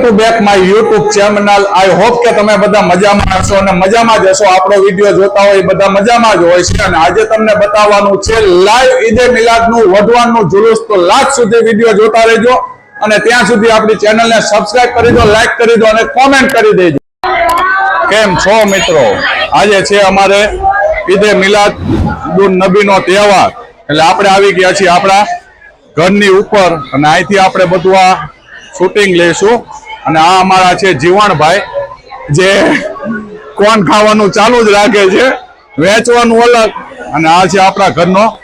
To back my YouTube channel I hope કે તમે બધા મજામાં હશો અને મજામાં જ હશો. આપણો વીડિયો જોતા હોય બધા મજામાં જ હોય છે. અને આજે તમને બતાવવાનું છે લાઈવ ઈદે મિલાદનું વઢવાનનું જુલુસ. તો લાસ્ટ સુધી વીડિયો જોતા રહેજો અને ત્યાં સુધી આપણી ચેનલને સબસ્ક્રાઇબ કરી દો લાઈક કરી દો અને કોમેન્ટ કરી દેજો. કેમ છો મિત્રો? આજે છે અમારે ઈદે મિલાદ નબીનો તહેવાર. એટલે આપણે આવી ગયા છીએ આપણા ઘરની ઉપર. અને અહીંથી આપણે બધું આ શૂટિંગ લઈશું. અને આ અમારા છે જીવણભાઈ, જે કોણ ખાવાનું ચાલુ જ રાખે છે, વેચવાનું અલગ. અને આ છે આપણા ઘરનો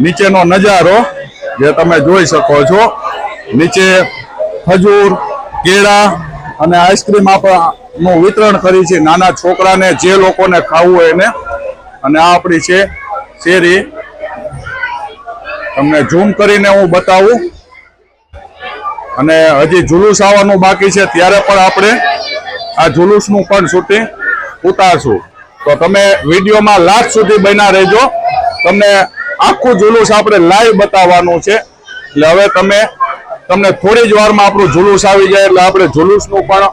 નીચેનો નજારો, જે તમે જોઈ શકો છો. નીચે ખજૂર, કેળા અને આઈસ્ક્રીમ આપવાનું વિતરણ કરી છે. નાના છોકરાને જે લોકોને ખાવું હોય એને. અને આ આપણી છે શેરી. તમને ઝૂમ કરીને હું બતાવું. અને હજી જુલુસ આવવાનું બાકી છે, ત્યારે પણ આપણે આ જુલુસનું પણ શૂટિંગ ઉતારશું. તો તમે વિડીયોમાં લાસ્ટ સુધી બન્યા રહેજો. તમને આખું જુલુસ આપણે લાઈવ બતાવવાનું છે. એટલે હવે તમે, તમને થોડી જ વારમાં આપણું જુલુસ આવી જાય, એટલે આપણે જુલુસનું પણ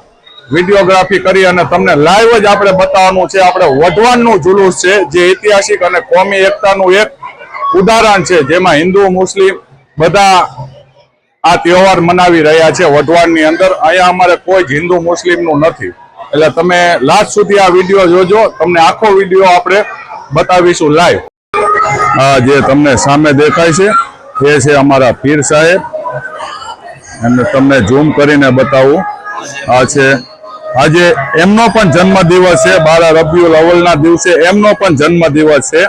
વિડીયોગ્રાફી કરી અને તમને લાઈવ જ આપણે બતાવવાનું છે. આપણે વઢવાનનું જુલુસ છે, જે ઐતિહાસિક અને કોમી એકતાનું એક ઉદાહરણ છે, જેમાં હિન્દુ, મુસ્લિમ બધા આ તહેવાર મનાવી રહ્યા છે વઢવાણની અંદર. અહીંયા અમારે કોઈ જ હિન્દુ મુસ્લિમનું નથી. એટલે તમે લાસ્ટ સુધી આ વીડિયો જોજો. તમને આખો વીડિયો આપણે બતાવીશું લાઈવ આ જે તમને સામે દેખાય છે, એ છે અમારા પીર સાહેબ. અને તમને ઝૂમ કરીને બતાવું. આ છે, આજે એમનો પણ જન્મદિવસ છે. બારા રબિયુલ અવલના દિવસે એમનો પણ જન્મદિવસ છે.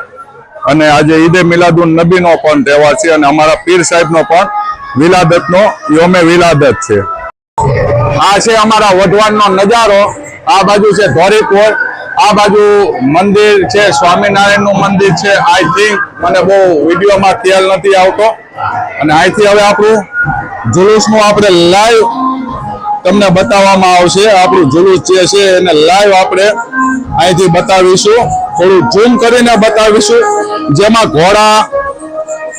અને આજે ઈદે મિલાદુન નબીનો પણ તહેવાર છે. અને અમારા પીર સાહેબનો પણ વિલાદતનો યોમે વિલાદત છે. આ છે અમારા વઢવાણનો નજારો. આ બાજુ છે ધોરીપોર. આ બાજુ મંદિર છે, સ્વામિનારાયણનું મંદિર છે આઈ થિંક મને બહુ વિડીયોમાં ખ્યાલ નથી આવતો. અને અહીંથી હવે આપણું જુલુસનું આપણે લાઈવ તમને બતાવવામાં આવશે. આપણું જુલુસ જે છે એને લાઈવ આપણે અહીંથી બતાવીશું. થોડું ઝૂમ કરીને બતાવીશું. જેમાં ઘોડા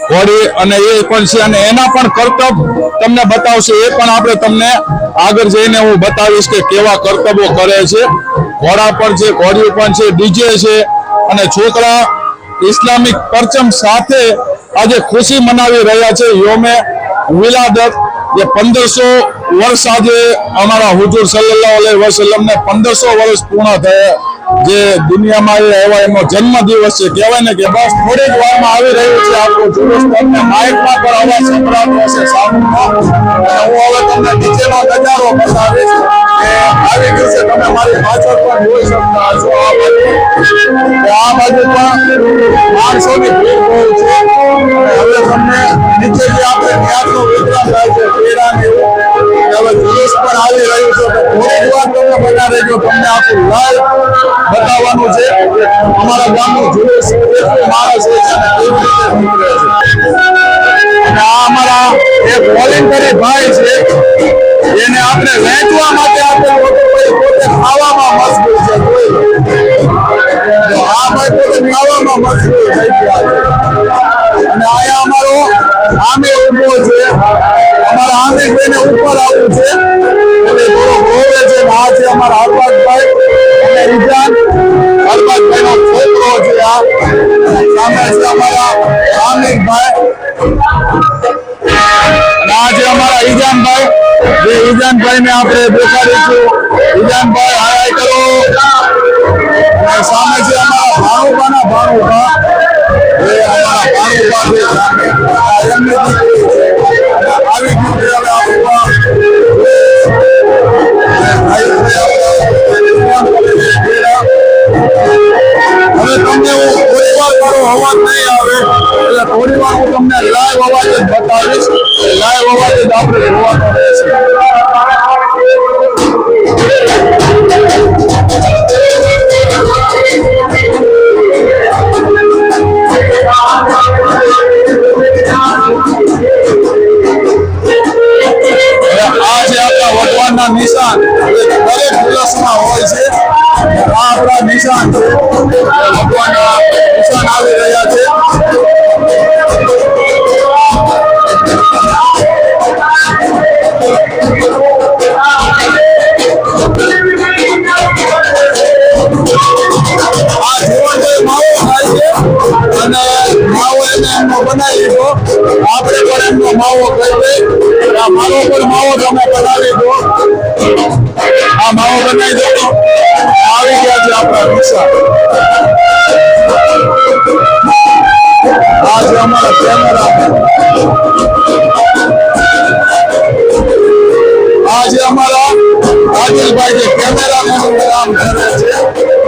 ઘોડી અને એ પણ છે અને એના પણ કરતબ તમને બતાવશે, એ પણ આપણે તમને આગળ જઈને હું બતાવીશ કે કેવા કરતબો કરે છે. ઘોડા પણ છે, ઘોડીઓ પણ છે, ડીજે છે અને છોકરા ઇસ્લામિક પરચમ સાથે આજે ખુશી મનાવી રહ્યા છે. યોમે વિલાદત જે પંદરસો વર્ષ આજે અમારા હુજુર સલ્લાહ અલૈહિ વસલ્લમને પંદરસો વર્ષ પૂર્ણ થયા. જે દુનિયામાં આવ્યો એવા એનો જન્મ દિવસ છે, કહેવાય ને કે બસ થોડી જ વારમાં આવી રહ્યું છે આપણું જુલુસ તમને માઇકમાં પણ અવાજ સંભળાતો હશે સાઉન્ડમાં અને હું હવે તમને નીચેનો નજારો બતાવીશ કે આવી ગયું છે તમે મારી પાછળ પણ જોઈ શકતા હશો. આ બાજુ આ બાજુ પણ માણસોની ભીડ બહુ છે. હવે તમને નીચે જે આપણે ન્યાસનું વિતરણ થાય છે પેડાને એવું અને હવે જુલુસ પણ આવી રહ્યું છે, તો થોડી જ વાર તમને બના રહેજો તમને આખું લાઈવ બતાવવાનું છે. અમારા ગામનું જુલુસ કેટલું માણસ છે કેવી અમારા એક વોલેન્ટરી ભાઈ છે એને આપણે વેચવા માટે આપણે પોતે ખાવામાં છે આ ભાઈ પોતે ખાવામાં મજબૂર થઈ ગયા અને અહીંયા અમારો આમે ઊભો છે. અમારા આમે ભાઈને ઉપર આવ્યું છે. એટલે થોડો રોવે છે ને આ છે અમારા હરવાજભાઈ અને ઈજાન. હરવાજભાઈનો છોકરો છે આ. સામે છે અમારા આમિરભાઈ અને અમારા ઈજાનભાઈ. જે ઈજાનભાઈ ને આપણે દેખાડીશું ઈજાનભાઈ, હાય કરો. સામે છે અમારા ભાણુભાના ભાણુભા. એ અમારા ભાણુભા છે. આવી ગયું છે હવે આપણું આ અને ભાઈ છે હવે તમને હું થોડી મારો અવાજ નહીં આવે, એટલે થોડી વાર હું તમને લાઈવ અવાજ જ બતાવીશ. લાઈવ અવાજ જ આપણે જોવાનો રહેશે. આ માવો બનાવી દો આવી ગયા છે આપણા વિશાળ આ અમારા કેમેરા આ છે અમારા આદિલભાઈ જે કેમેરામેન કામ કરે છે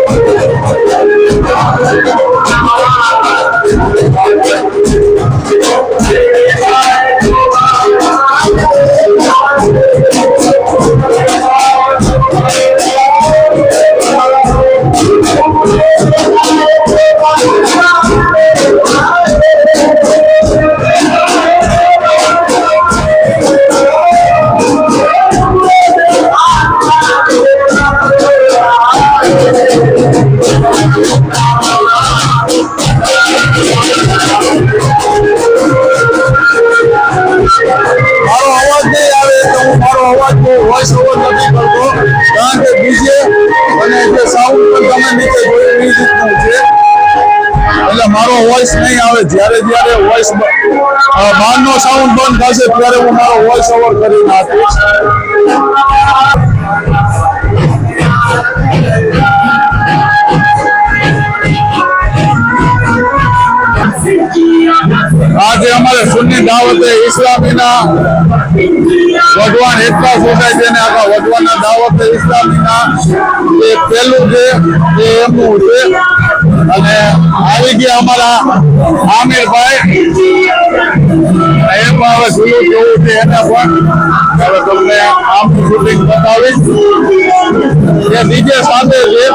વોઇસ નહીં આવે, જ્યારે જ્યારે વોઇસ બહારનો સાઉન્ડ બંધ થશે, ત્યારે હું મારો વોઇસ ઓવર કરી નાખીશ. આજે અમારે સુન્ની દાવતે ઇસ્લામીના વઢવાણ એકતા સોસાયટી અને આખા વઢવાણના દાવતે ઇસ્લામીના જે પહેલું છે, એ એમનું છે. અને આવી ગયા અમારા આમિરભાઈ. એ પણ હવે જુલું કેવું છે એને પણ. હવે તમને આમ શૂટિંગ બતાવીશ. એ ડીજે સાથે છે.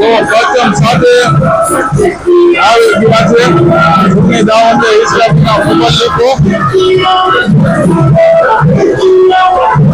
જો કસ્ટમ સાથે આવી ગયા છે. ચૂંટણી દાવતે ઇસ્લામના આજે અમારા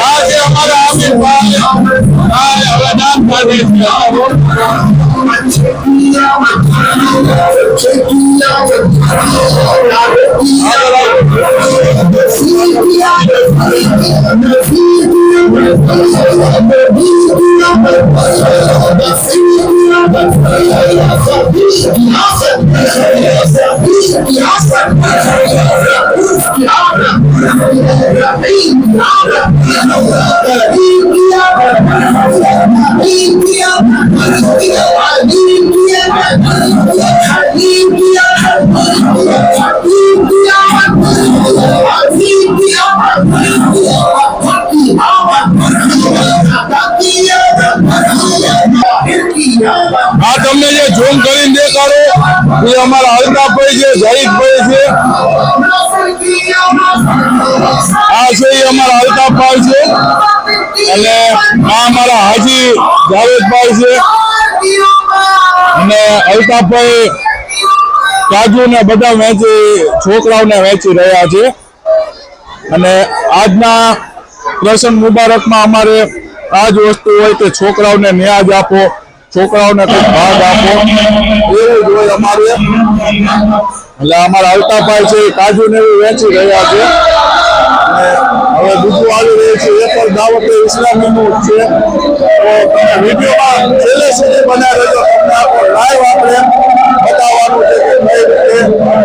Hadi amara આજે અમારા આમિરભાઈ આ તમને જે ઝૂમ કરીને દેખાડો, એ અમારા અલ્તાફભાઈ છે જહીદભાઈ છે. આ છે એ અમારા અલ્તાફભાઈ છે. અને આ અમારા હાજી જાવેદભાઈ છે. અને અલ્તાફભાઈ કાજુ ને બધા વેચી, છોકરાઓને વેચી રહ્યા છે. અને આજના પ્રસંગ મુબારકમાં અમારે આ જ વસ્તુ હોય કે છોકરાઓને ન્યાજ આપો, છોકરાઓને કંઈક ભાગ આપો. એવું જ હોય અમારે. એટલે અમારા અલ્તાભાઈ છે એ કાજુને એવું વેચી રહ્યા છે. હવે બીજું આવી રહ્યું છે, એ પણ દાવત ઇસ્લામીનું છે. તો તમે વિડીયોમાં છેલ્લે સુધી બનાવી રહ્યો તમને આખો લાઈવ આપણે બતાવવાનું છે કે કઈ રીતે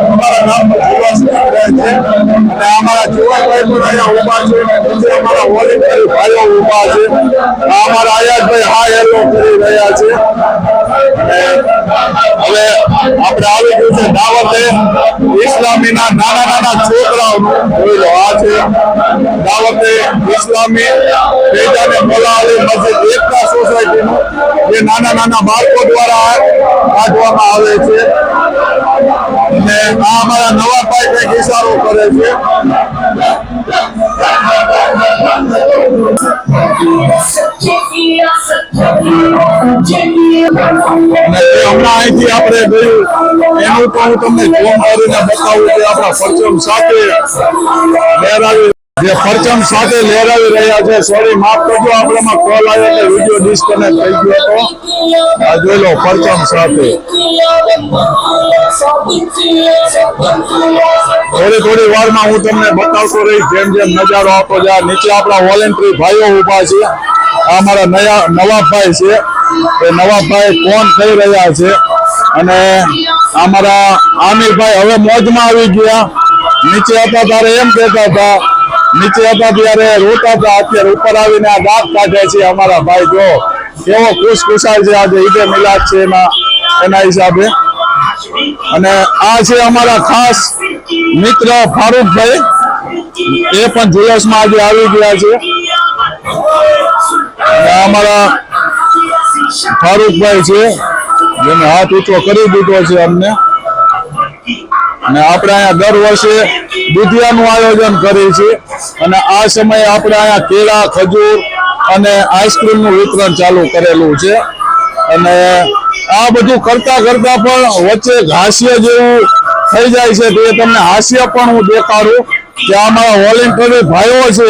અમારા ગામનો વિકાસ થઈ રહ્યો છે અને અમારા જીવનભાઈ પણ અહીંયા ઊભા છે નીચે અમારા વોલેન્ટરી ભાઈઓ ઊભા છે આ અમારા આયાતભાઈ હા હેલો કરી રહ્યા છે અને હવે આપણે આવી ગયું છે દાવતે. ઇસ્લામીના નાના નાના છોકરાઓનું જોઈ આ છે. દાવતે ઇસ્લામી બેજાને મોલા અલી મસ્જિદ એકતા સોસાયટીનું, જે નાના નાના બાળકો દ્વારા કાઢવામાં આવે છે. આ અમારા નવા કંઈક ઇશારો કરે છે. હમણાં અહીંથી આપણે ગયું હું તમને ફોન કરીને બતાવું કે આપણા પરચમ સાથે લહેરાવી જે પરચમ સાથે લહેરાવી રહ્યા છે. સોરી માફ કરજો, આપણામાં કોલ આવ્યો એટલે વીડિયો ડિસ્કનેક્ટ થઈ ગયો હતો. જોઈ લો, પરચમ સાથે. થોડી થોડી વારમાં હું તમને બતાવતો રહીશ, જેમ જેમ નજારો આપો જાય નીચે આપણા વોલેન્ટરી ભાઈઓ ઊભા છે. આ અમારા નયા, નવાબભાઈ છે. એ નવાબભાઈ કોણ થઈ રહ્યા છે. અને અમારા આમિરભાઈ હવે મોજમાં આવી ગયા. નીચે હતા ત્યારે એમ કહેતા હતા નીચે હતા ત્યારે રોતા હતા. અત્યારે ઉપર આવીને આ દાંત કાઢે છે અમારા ભાઈ. જો, કેવો ખુશ ખુશાલ છે આજે ઈદે મિલાદ છે એના એના હિસાબે. અને આ છે અમારા ખાસ મિત્ર ફારૂકભાઈ. એ પણ જુલસમાં આજે આવી ગયા છે. અમારા ફારૂકભાઈ છે, જેને હાથ ઊંચો કરી દીધો છે અમને. અને આપણે અહીંયા દર વર્ષે દુધિયાનું આયોજન કરીએ છીએ. અને આ સમયે આપણે અહીંયા કેળા, ખજૂર અને આઈસ્ક્રીમનું વિતરણ ચાલુ કરેલું છે. અને આ બધું કરતા કરતા પણ વચ્ચે હાસ્ય જેવું થઈ જાય છે તો એ તમને હાસ્ય પણ હું દેખાડું કે અમારા વોલેન્ટરી ભાઈઓ છે,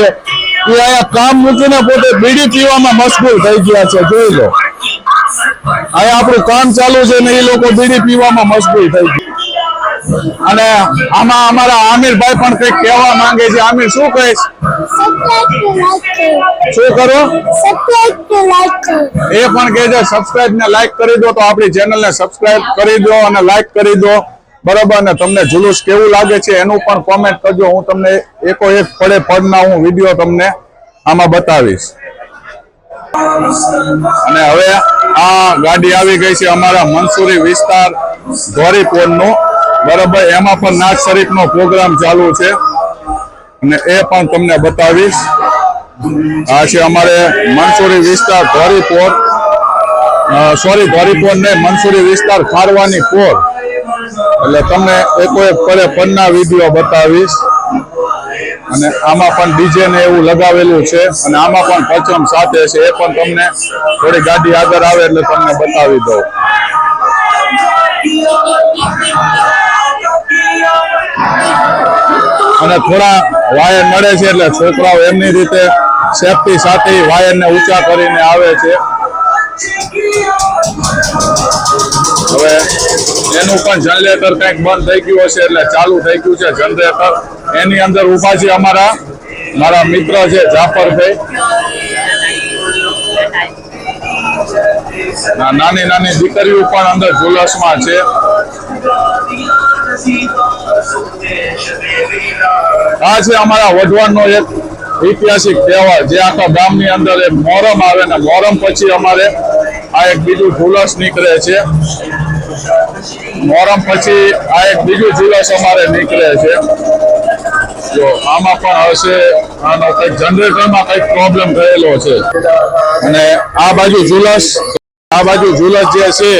એ અહીંયા કામ મૂકીને પોતે બીડી પીવામાં મશગુલ થઈ ગયા છે. જોઈ લો. અહીંયા આપણું કામ ચાલુ છે ને એ લોકો બીડી પીવામાં મશગુલ થઈ ગયા અને આમાં અમારા આમિરભાઈ પણ કંઈક કહેવા માંગે છે. આમિર, શું કહીશ? શું કરો? એ પણ કહે છે સબસ્ક્રાઇબ ને લાઈક કરી દો તો આપણી ચેનલ ને સબસ્ક્રાઇબ કરી દો અને લાઈક કરી દો. બરાબર? ને તમને જુલુસ કેવું લાગે છે એનું પણ કોમેન્ટ કરજો. હું તમને એકો એક પડે પડના હું વીડિયો તમને આમાં બતાવીશ. અને હવે આ ગાડી આવી ગઈ છે અમારા મનસુરી વિસ્તાર ધોરીપોરનો. બરાબર, એમાં પણ નાચ શરીફનો પ્રોગ્રામ ચાલુ છે. અને એ પણ તમને બતાવીશ. આ છે અમારે મનસુરી વિસ્તાર ધોરીપોર. સોરી ધોરીપોર ને મનસુરી વિસ્તાર ખારવાની પોર. એટલે તમને એકો એક પડે પન્ના વીડિયો બતાવીશ. અને આમાં પણ ડીજે ને એવું લગાવેલું છે. અને આમાં પણ પચમ સાથે છે. એ પણ તમને થોડી ગાડી આગળ આવે એટલે તમને બતાવી દઉં. અને થોડા વાયર મળે છે એટલે છોકરાઓ એમની રીતે સેફટી સાથે વાયરને ઊંચા કરીને આવે છે. હવે એનું પણ જનરેટર કંઈક બંધ થઈ ગયું હશે એટલે ચાલુ થઈ ગયું છે જનરેટર એની અંદર ઊભા છે અમારા, મારા મિત્ર છે જાફરભાઈ. નાની નાની દીકરીઓ પણ અંદર જુલસમાં છે. આ છે અમારા વઢવાણનો એક ઐતિહાસિક તહેવાર, જે આખા ગામની અંદર એક મોરમ આવે ને મોરમ પછી અમારે આ એક બીજું ઝુલસ નીકળે છે. મોરમ પછી આ એક બીજું ઝુલસ અમારે નીકળે છે. જો આમાં પણ હશે, આનો કંઈક જનરેટરમાં કંઈક પ્રોબ્લેમ થયેલો છે. અને આ બાજુ ઝુલસ આ બાજુ ઝુલસ જે છે,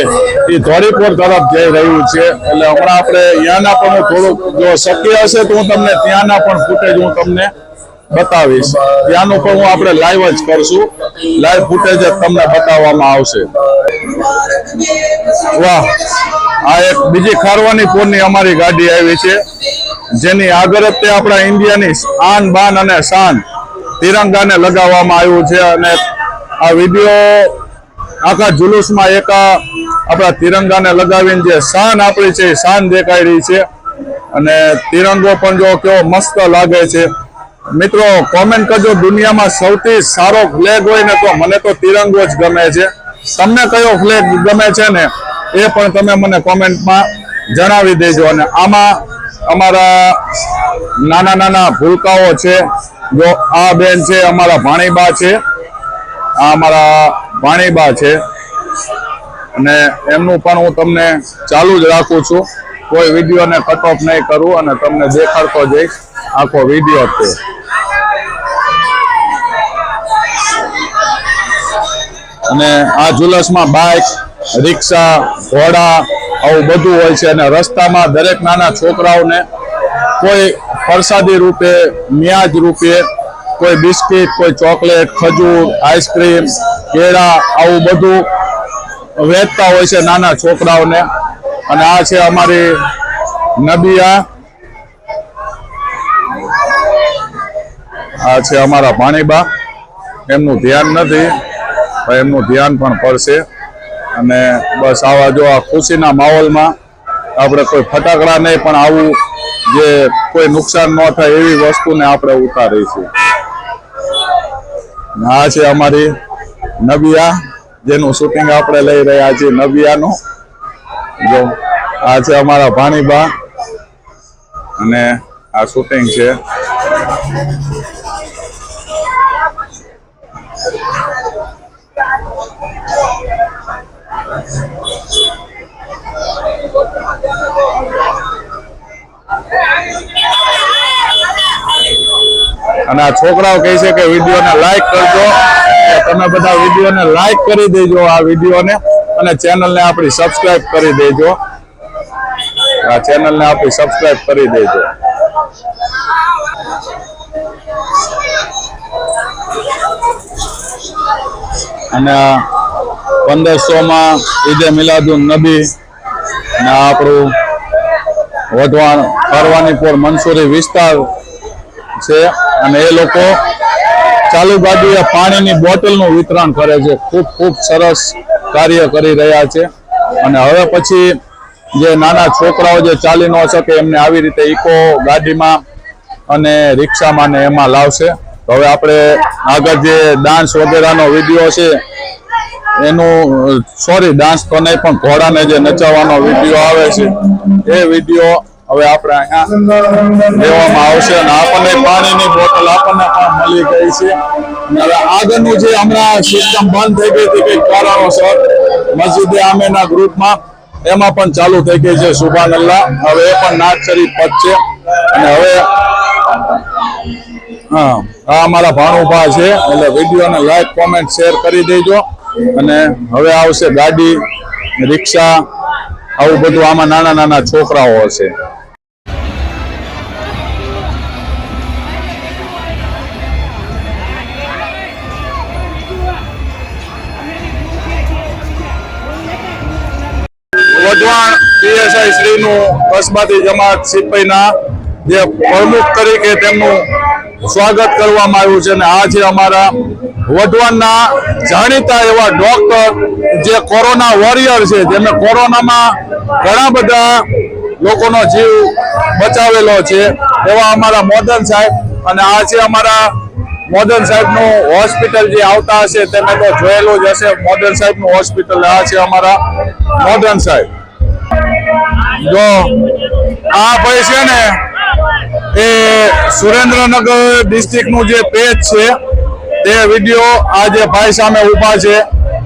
એ ધોરીપોર તરફ જઈ રહ્યું છે. એટલે હમણાં આપણે ત્યાંના પણ હું થોડુંક જો શક્ય હશે તો હું તમને ત્યાંના પણ ફૂટેજ હું તમને બતાવીશ. ત્યાંનું પણ હું આપણે લાઈવ જ કરશું. લાઈવ ફૂટેજ જ તમને બતાવવામાં આવશે. વાહ! આ એક બીજી ખારવાની પોરની અમારી ગાડી આવી છે. જેની આગળ તે આપણા ઇન્ડિયાની આન બાન અને શાન તિરંગાને લગાવવામાં આવ્યું છે અને આ વીડિયો આખા જુલુસમાં એક આપણા તિરંગાને લગાવીને જે શાન આપણી છે, એ શાન દેખાઈ રહી છે. અને તિરંગો પણ જો કેવો મસ્ત લાગે છે. મિત્રો કોમેન્ટ કરજો. દુનિયામાં સૌથી સારો ફ્લેગ હોય ને તો મને તો તિરંગો જ ગમે છે. તમને કયો ફ્લેગ ગમે છે ને, એ પણ તમે મને કોમેન્ટમાં જણાવી દેજો. અને આમાં અમારા નાના નાના ભૂલકાઓ છે. જો આ બેન છે, અમારા ભાણીબા છે. આ અમારા ભાણીબા છે. અને એમનું પણ હું તમને ચાલુ જ રાખું છું. કોઈ વિડીયોને કટ ઓફ નહીં કરું અને તમને દેખાડતો જઈશ આખો વીડિયો છે અને આ જુલસમાં બાઇક રિક્ષા ઘોડા, આવું બધું હોય છે. અને રસ્તામાં દરેક નાના છોકરાઓને કોઈ પ્રસાદી રૂપે મ્યાજ રૂપે કોઈ બિસ્કિટ, કોઈ ચોકલેટ, ખજૂર, આઈસ્ક્રીમ, કેળા, આવું બધું વેચતા હોય છે નાના છોકરાઓને. અને આ છે અમારી નબિયા. આ છે અમારા પાણીબા એમનું ધ્યાન નથી એમનું ધ્યાન પણ પડશે. અને બસ આવા જો આ ખુશીના માહોલમાં આપણે કોઈ ફટાકડા નહીં, પણ આવું જે કોઈ નુકસાન ન થાય એવી વસ્તુને આપણે ઉતારીશું. આ છે અમારી નબિયા જેનું શૂટિંગ આપણે લઈ રહ્યા છીએ નબિયાનું જો, આ છે અમારા ભાણીબા અને આ શૂટિંગ છે. અને આ છોકરાઓ કહે છે કે વિડીયોને લાઈક કરજો. તમે બધા વિડીયોને લાઈક કરી દેજો આ વિડીયોને અને ચેનલને આપણી સબસ્ક્રાઇબ કરી દેજો. આ ચેનલને આપણી સબસ્ક્રાઈબ કરી દેજો. અને પંદરસો માં ઈદે મિલાદુન નબી અને આપણું વઢવાણ કરવાનીપુર મંસૂરી વિસ્તાર છે. અને એ લોકો ચાલુ ગાડીએ પાણીની બોટલનું વિતરણ કરે છે. ખૂબ ખૂબ સરસ કાર્ય કરી રહ્યા છે. અને હવે પછી જે નાના છોકરાઓ જે ચાલી ન શકે એમને આવી રીતે ઇકો ગાડીમાં અને રિક્ષામાં ને એમાં લાવશે. તો હવે આપણે આગળ જે ડાન્સ વગેરેનો વીડિયો છે, એનું સોરી, ડાન્સ તો નહીં, પણ ઘોડાને જે નચાવવાનો વીડિયો આવે છે, એ વીડિયો હવે આપણે અહીંયા લેવામાં આવશે અને આપણને પાણીની બોટલ આપણને પણ મળી ગઈ છે. હવે આગળનું જે હમણાં સિસ્ટમ બંધ થઈ ગઈ હતી, કંઈક કારણોસર મસ્જિદે આમેના ગ્રુપમાં એમાં પણ ચાલુ થઈ ગઈ છે સુભાન અલ્લાહ હવે એ પણ નાચ શરીફ પદ છે. અને હવે હા, આ અમારા ભાણુભા છે, એટલે વિડીયોને લાઈક કોમેન્ટ શેર કરી દેજો. અને હવે આવશે ગાડી, રિક્ષા, આવું બધું આમાં નાના નાના છોકરાઓ હશે. વઢવાણ પીએસઆઈ શ્રીનું કસબાતી જમાત સિપાહીના જે પ્રમુખ તરીકે તેમનું સ્વાગત કરવામાં આવ્યું છે અને આ છે અમારા વઢવાણના જાણીતા એવા ડોક્ટર જે કોરોના વોરિયર છે, જેમને કોરોનામાં ઘણા બધા લોકોનો જીવ બચાવેલો છે, એવા અમારા મોદન સાહેબ અને આ છે અમારા મોદન સાહેબનું હોસ્પિટલ જે આવતા હશે તમે તો જોયેલું જ હશે, મોદન સાહેબનું હોસ્પિટલ આ છે અમારા મોદન સાહેબ. જો, આ ભાઈ છે ને, એ સુરેન્દ્રનગર ડિસ્ટ્રિક્ટનું જે પેજ છે, તે વીડિયો આ જે ભાઈ સામે ઊભા છે.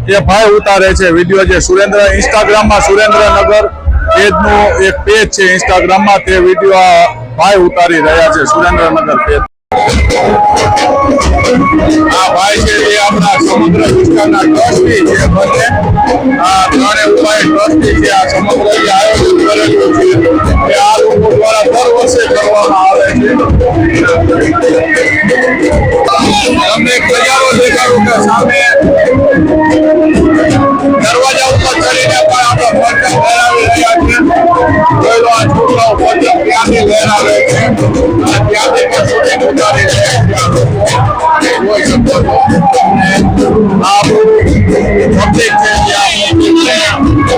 એ ભાઈ ઉતારે છે વીડિયો જે સુરેન્દ્ર ઇન્સ્ટાગ્રામમાં સુરેન્દ્રનગર પેજનું એક પેજ છે ઇન્સ્ટાગ્રામમાં તે વીડિયો આ ભાઈ ઉતારી રહ્યા છે સુરેન્દ્રનગર પેજ આ ભાઈ છે એ આપણા સમુદ્ર વિસ્તારના ટ્રસ્ટી છે ત્રણે ઉપાય ટ્રસ્ટી છે, આ સમગ્ર આયોજન કરેલું છે એ આ લોકો દ્વારા દર વર્ષે કરવામાં આવે છે. તમને નજારો દેખાડું કે સામે આપણા આ છોકરાઓ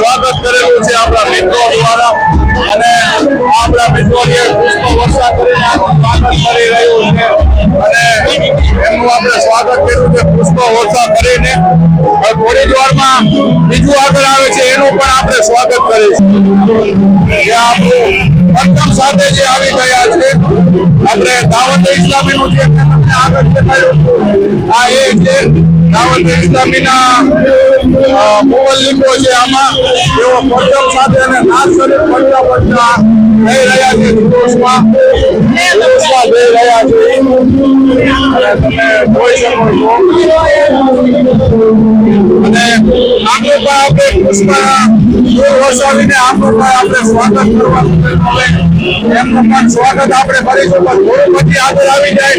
સ્વાગત કરેલું છે આપણા મિત્રો દ્વારા. અને આપણા મિત્રો જે પુષ્પ વર્ષા કરીને આપણું સ્વાગત કરી રહ્યું છે. અને એમનું આપણે સ્વાગત કર્યું છે પુષ્પ વર્ષા કરીને. થોડી જ બીજું આગળ આવે છે, એનું પણ આપણે સ્વાગત કરીશું. જે આપણું પ્રથમ સાથે જે આવી ગયા છે, આપણે દાવત ઇસ્લામીનું જે આગળ દેખાડ્યું આ એ છે દાવત ઇસ્લામીના અ, મુવલ્લિકો છે આમાં તેઓ પ્રથમ સાથે અને નાશ શરીફ પડતા પડતા જઈ રહ્યા છે જુલુસમાં જુલુસમાં જઈ રહ્યા છે. અને તમે જોઈ શકો છો. અને આપણે પણ આપણે પુષ્પના ફૂલ વરસાવીને આપણું પણ આપણે સ્વાગત કરવાનું એમનું પણ સ્વાગત આપણે કરીશું, પણ થોડું પછી આગળ આવી જાય,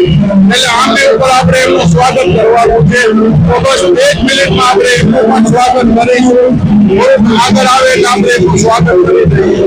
એટલે આંબે ઉપર આપણે એમનું સ્વાગત કરવાનું છે. તો બસ એક મિનિટમાં આપણે એમનું પણ સ્વાગત કરીશું. થોડુંક આગળ આવે આપણે સ્વાગત કરી દઈએ.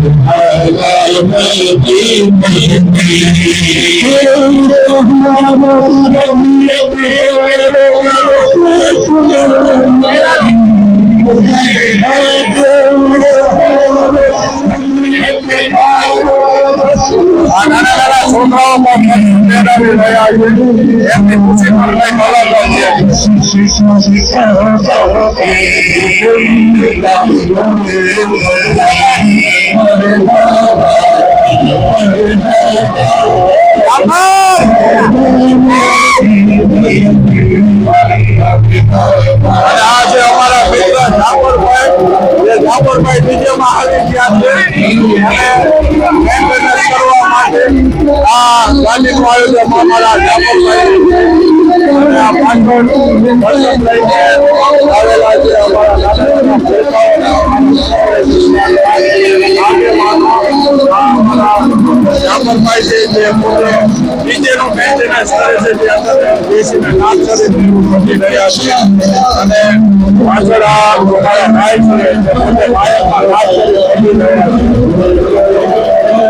અહીંયા આવે આજે અમારા મિત્ર ઠાકોરભાઈ જે ઠાકોરભાઈ ડીજેમાં આવી ગયા છે. આ ગાડીનું આયોજન અમારા આવેલા છે અમારા છે જે પોતે ડીજેનું મેન્ટેનન્સ છે તે અંદર બેસીને કામ કરે છે રહ્યા છે અને પાછળ આ અમારા ભાઈ છે પોતે માયકમાં કામ કરી રહ્યા છે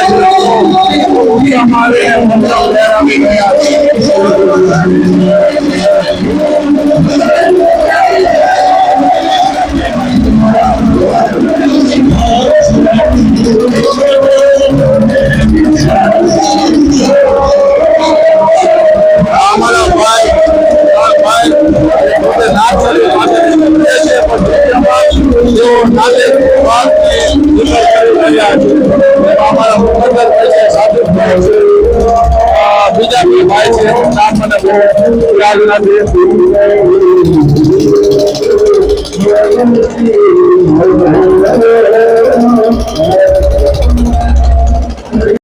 saber